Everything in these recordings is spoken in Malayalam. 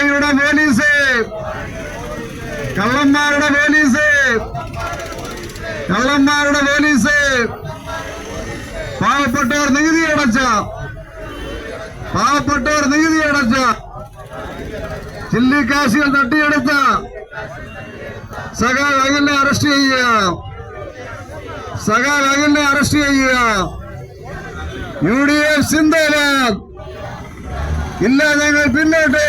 പിണറായിയുടെ പോലീസ്. കള്ളന്മാരുടെ പോലീസ്. കള്ളന്മാരുടെ പോലീസ്. പാവപ്പെട്ടവർ നികുതി അടച്ച. പാവപ്പെട്ടവർ നികുതി അടച്ച. ചില്ലിക്കാശികൾ തട്ടിയെടുത്ത. സഖാ അഖിലിനെ അറസ്റ്റ് ചെയ്യുക. സഖാ അഖിലിനെ അറസ്റ്റ് ചെയ്യുക. യു ഡി എഫ് ഇല്ല ഞങ്ങൾ പിന്നോട്ട്.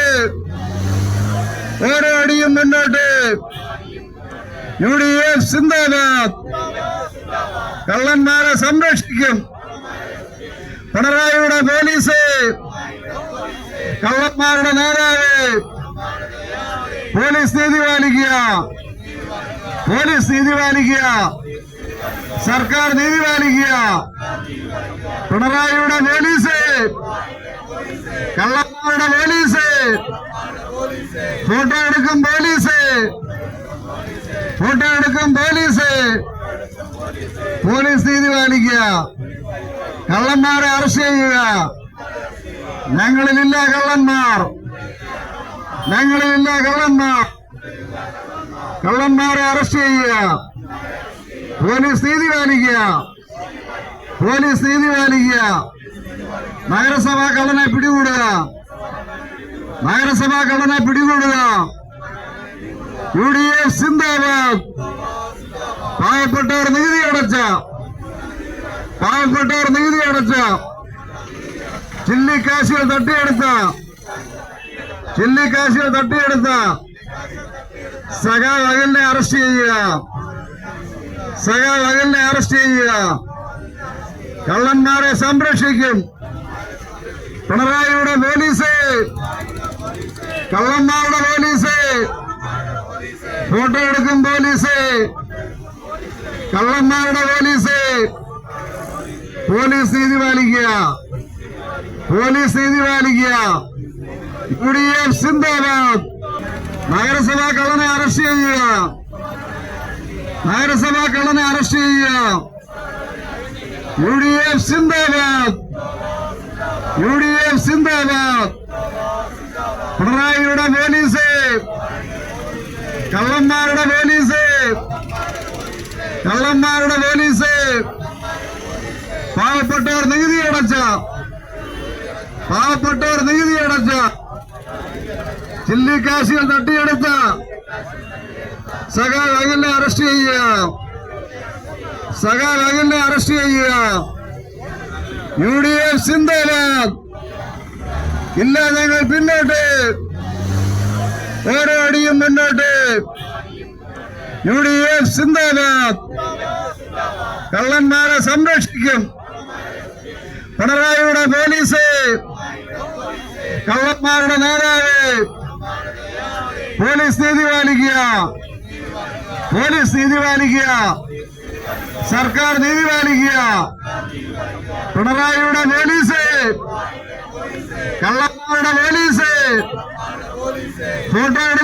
ഓരോ അടിയും മുന്നോട്ട്? യു ഡി എഫ് സിന്ദാബാദ്. കള്ളന്മാരെ സംരക്ഷിക്കും. പിണറായിയുടെ പോലീസ്. കള്ളന്മാരുടെ നേതാവ്. പോലീസ് നീതി പാലിക്കുക. പോലീസ് നീതി പാലിക്കുക. സർക്കാർ നീതി പാലിക്കുക. പിണറായിയുടെ പോലീസ്. കള്ളന്മാരുടെ പോലീസ്. ഫോട്ടോ എടുക്കും പോലീസ്. ഫോട്ടോ എടുക്കും പോലീസ്. പോലീസ് നീതി പാലിക്കുക. കള്ളന്മാരെ അറസ്റ്റ് ചെയ്യുക. ഞങ്ങളിലില്ല കള്ളന്മാർ. ഞങ്ങളിലില്ല കള്ളന്മാർ. കള്ളന്മാരെ അറസ്റ്റ് ചെയ്യുക. പോലീസ് നീതി പാലിക്കുക. പോലീസ് നീതി പാലിക്കുക. നഗരസഭാ കള്ളനെ പിടികൂടുക. നഗരസഭാ ഘടന പിടികൂടുക. യു ഡി എഫ് സിന്ദാബാദ്. പാവപ്പെട്ടവർ നികുതി അടച്ച. പാവപ്പെട്ടവർ നികുതി അടച്ച. ചില്ലിക്കാശികൾ തട്ടിയെടുത്ത. ചില്ലിക്കാശികൾ തട്ടിയെടുത്ത. സഖാ അകലിനെ അറസ്റ്റ് ചെയ്യുക. സഖാ അകലിനെ അറസ്റ്റ് ചെയ്യുക. കള്ളന്മാരെ സംരക്ഷിക്കും. പിണറായിയുടെ പോലീസ് കള്ളന്മാരുടെ പോലീസ്. ഫോട്ടോ എടുക്കും പോലീസ്. കള്ളന്മാരുടെ പോലീസ്. പോലീസ് നീതി പാലിക്കുക. പോലീസ് നീതി പാലിക്കുക. യു ഡി എഫ് സിന്ദാബാദ്. നഗരസഭാ കള്ളനെ അറസ്റ്റ് ചെയ്യുക. നഗരസഭാ കള്ളനെ അറസ്റ്റ് ചെയ്യുക. യു ഡി എഫ് സിന്ദാബാദ്. യു ഡി എഫ് സിന്ദാബാദ്. പിണറായിയുടെ പോലീസ് കള്ളന്മാരുടെ പോലീസ് കള്ളന്മാരുടെ പോലീസ് പാവപ്പെട്ടവർ നികുതി അടച്ച. പാവപ്പെട്ടവർ നികുതി അടച്ച. ചില്ലിക്കാശികൾ തട്ടിയെടുത്ത. സഖാ അഖിലിനെ അറസ്റ്റ് ചെയ്യുക. സഖാ അഖിലിനെ അറസ്റ്റ് ചെയ്യുക. യു ഡി എഫ് സിന്ദാബാദ് ഇല്ല ഞങ്ങൾ പിന്നോട്ട്. ഓരോ അടിയും മുന്നോട്ട്. യു ഡി എഫ് സിന്ദാബാദ്. കള്ളന്മാരെ സംരക്ഷിക്കും. പിണറായിയുടെ പോലീസ്. കള്ളന്മാരുടെ നേതാവ്. പോലീസ് നീതി പാലിക്കുക. പോലീസ് നീതി പാലിക്കുക. സർക്കാർ നീതി പാലിക്കുക. പിണറായിയുടെ പോലീസ്. കള്ളന്മാരുടെ പോലീസ് ഫോട്ടോ എടുക്കും